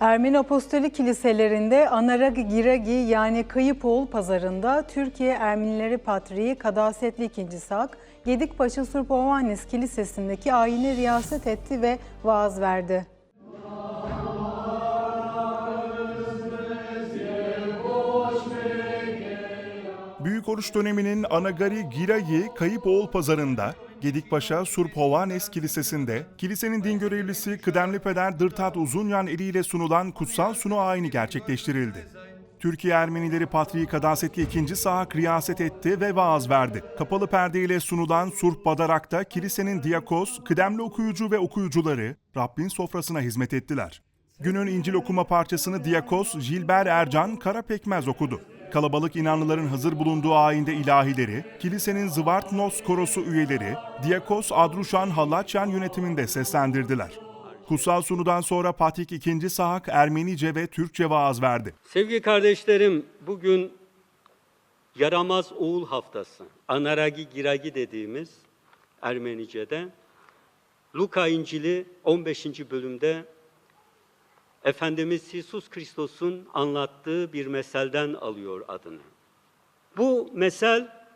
Ermeni Apostolik Kiliselerinde Anaragi Giragi yani Kayıpoğul pazarında Türkiye Ermenileri Patriği Kadasetli II. Sak, Gedikpaşa Surp Ovannes Kilisesi'ndeki ayine riyaset etti ve vaaz verdi. Büyük oruç döneminin Anagari Giragi Kayıpoğul pazarında Gedikpaşa Surp Hovanes Kilisesi'nde kilisenin din görevlisi Kıdemli Peder Dırtat Uzunyan eliyle sunulan kutsal sunu ayini gerçekleştirildi. Türkiye Ermenileri Patriği Kadasetli II. Sahak riyaset etti ve vaaz verdi. Kapalı perdeyle sunulan Surp Badarak'ta kilisenin diyakos, kıdemli okuyucu ve okuyucuları Rabbin sofrasına hizmet ettiler. Günün İncil okuma parçasını Diyakos Jilber Ercan Karapekmez okudu. Kalabalık inanlıların hazır bulunduğu ayinde ilahileri, kilisenin Zıvartnos korosu üyeleri, Diyakos Adruşan Hallaçyan yönetiminde seslendirdiler. Kutsal sunudan sonra Patrik II. Sahak Ermenice ve Türkçe vaaz verdi. Sevgili kardeşlerim, bugün yaramaz oğul haftası. Anaragi Giragi dediğimiz Ermenice'de Luka İncil'i 15. bölümde Efendimiz İsus Kristos'un anlattığı bir meselden alıyor adını. Bu mesel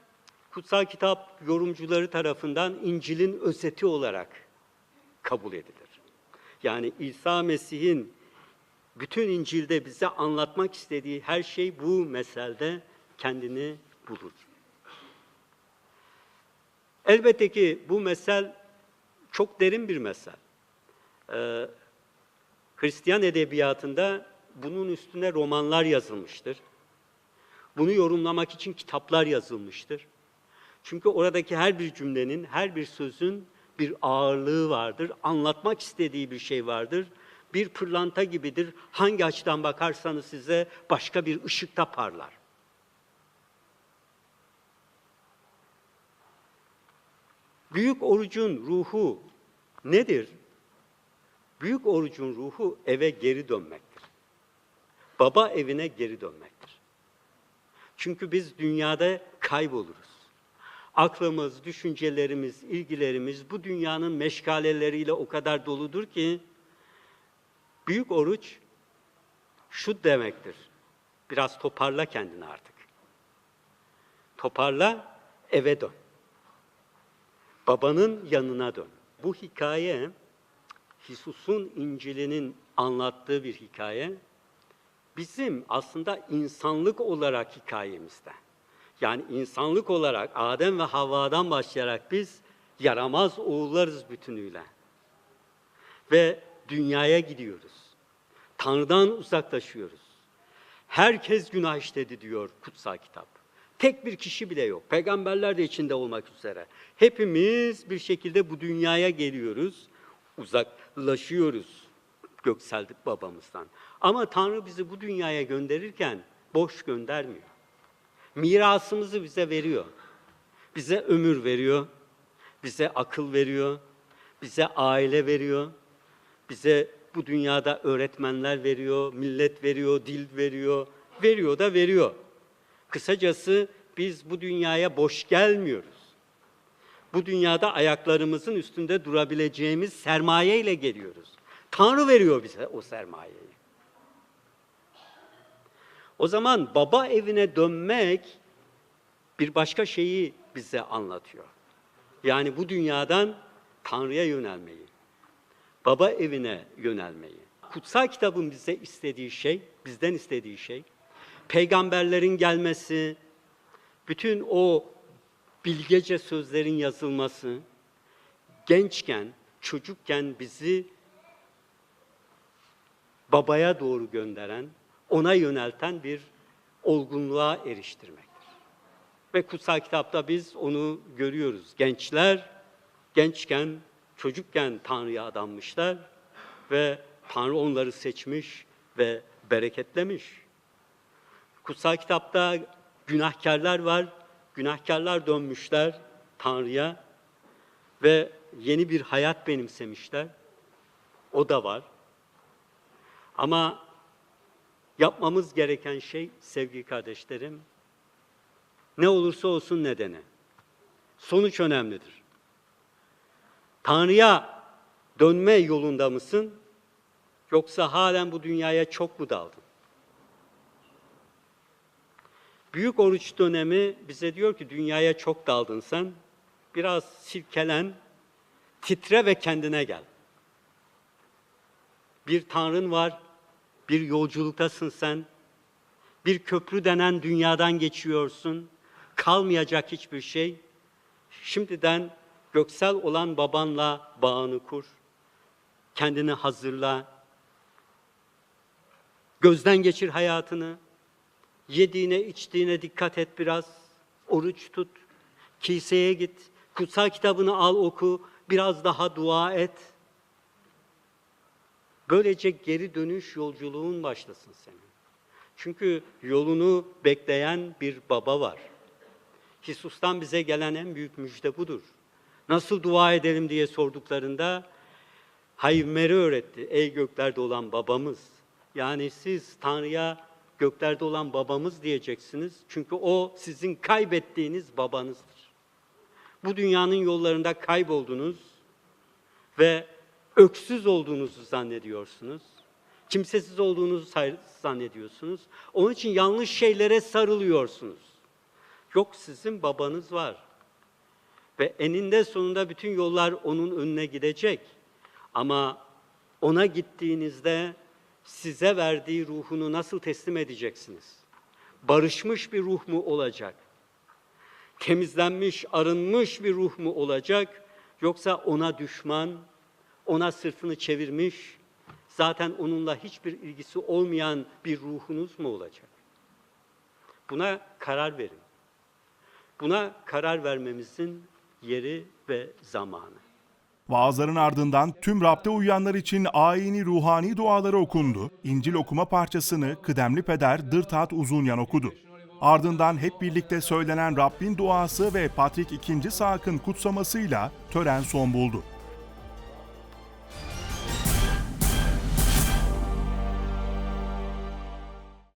kutsal kitap yorumcuları tarafından İncil'in özeti olarak kabul edilir. Yani İsa Mesih'in bütün İncil'de bize anlatmak istediği her şey bu meselde kendini bulur. Elbette ki bu mesel çok derin bir mesel. Ee, Hristiyan edebiyatında bunun üstüne romanlar yazılmıştır. Bunu yorumlamak için kitaplar yazılmıştır. Çünkü oradaki her bir cümlenin, her bir sözün bir ağırlığı vardır. Anlatmak istediği bir şey vardır. Bir pırlanta gibidir. Hangi açıdan bakarsanız size başka bir ışıkta parlar. Büyük orucun ruhu nedir? Büyük orucun ruhu eve geri dönmektir. Baba evine geri dönmektir. Çünkü biz dünyada kayboluruz. Aklımız, düşüncelerimiz, ilgilerimiz bu dünyanın meşgaleleriyle o kadar doludur ki büyük oruç şu demektir. Biraz toparla kendini artık. Toparla, eve dön. Babanın yanına dön. Bu hikaye Hisus'un İncil'inin anlattığı bir hikaye. Bizim aslında insanlık olarak hikayemizde. Yani insanlık olarak Adem ve Havva'dan başlayarak biz yaramaz oğullarız bütünüyle. Ve dünyaya gidiyoruz. Tanrı'dan uzaklaşıyoruz. Herkes günah işledi diyor kutsal kitap. Tek bir kişi bile yok. Peygamberler de içinde olmak üzere. Hepimiz bir şekilde bu dünyaya geliyoruz. Uzaklaşıyoruz göksel babamızdan. Ama Tanrı bizi bu dünyaya gönderirken boş göndermiyor. Mirasımızı bize veriyor. Bize ömür veriyor. Bize akıl veriyor. Bize aile veriyor. Bize bu dünyada öğretmenler veriyor, millet veriyor, dil veriyor. Veriyor da veriyor. Kısacası biz bu dünyaya boş gelmiyoruz. Bu dünyada ayaklarımızın üstünde durabileceğimiz sermaye ile geliyoruz. Tanrı veriyor bize o sermayeyi. O zaman baba evine dönmek bir başka şeyi bize anlatıyor. Yani bu dünyadan Tanrı'ya yönelmeyi, baba evine yönelmeyi. Kutsal kitabın bize istediği şey, bizden istediği şey, peygamberlerin gelmesi, bütün o bilgece sözlerin yazılması, gençken, çocukken bizi babaya doğru gönderen, ona yönelten bir olgunluğa eriştirmektir. Ve kutsal kitapta biz onu görüyoruz. Gençler gençken, çocukken Tanrı'ya adanmışlar ve Tanrı onları seçmiş ve bereketlemiş. Kutsal kitapta günahkarlar var. Günahkarlar dönmüşler Tanrı'ya ve yeni bir hayat benimsemişler. O da var. Ama yapmamız gereken şey sevgili kardeşlerim, ne olursa olsun nedeni. Sonuç önemlidir. Tanrı'ya dönme yolunda mısın? Yoksa halen bu dünyaya çok mu daldın? Büyük oruç dönemi bize diyor ki dünyaya çok daldın sen. Biraz silkelen, titre ve kendine gel. Bir tanrın var, bir yolculuktasın sen. Bir köprü denen dünyadan geçiyorsun. Kalmayacak hiçbir şey. Şimdiden göksel olan babanla bağını kur. Kendini hazırla. Gözden geçir hayatını. Yediğine, içtiğine dikkat et biraz. Oruç tut. Kiliseye git. Kutsal kitabını al oku. Biraz daha dua et. Böylece geri dönüş yolculuğun başlasın senin. Çünkü yolunu bekleyen bir baba var. Hisus'tan bize gelen en büyük müjde budur. Nasıl dua edelim diye sorduklarında Hayvmer'i öğretti. Ey göklerde olan babamız. Yani siz Tanrı'ya göklerde olan babamız diyeceksiniz. Çünkü o sizin kaybettiğiniz babanızdır. Bu dünyanın yollarında kayboldunuz ve öksüz olduğunuzu zannediyorsunuz. Kimsesiz olduğunuzu zannediyorsunuz. Onun için yanlış şeylere sarılıyorsunuz. Yok sizin babanız var. Ve eninde sonunda bütün yollar onun önüne gidecek. Ama ona gittiğinizde size verdiği ruhunu nasıl teslim edeceksiniz? Barışmış bir ruh mu olacak? Temizlenmiş, arınmış bir ruh mu olacak? Yoksa ona düşman, ona sırtını çevirmiş, zaten onunla hiçbir ilgisi olmayan bir ruhunuz mu olacak? Buna karar verin. Buna karar vermemizin yeri ve zamanı. Vaazların ardından tüm Rab'de uyuyanlar için ayini ruhani duaları okundu. İncil okuma parçasını kıdemli peder Dırtat Uzunyan okudu. Ardından hep birlikte söylenen Rabbin duası ve Patrik II. Sak'ın kutsamasıyla tören son buldu.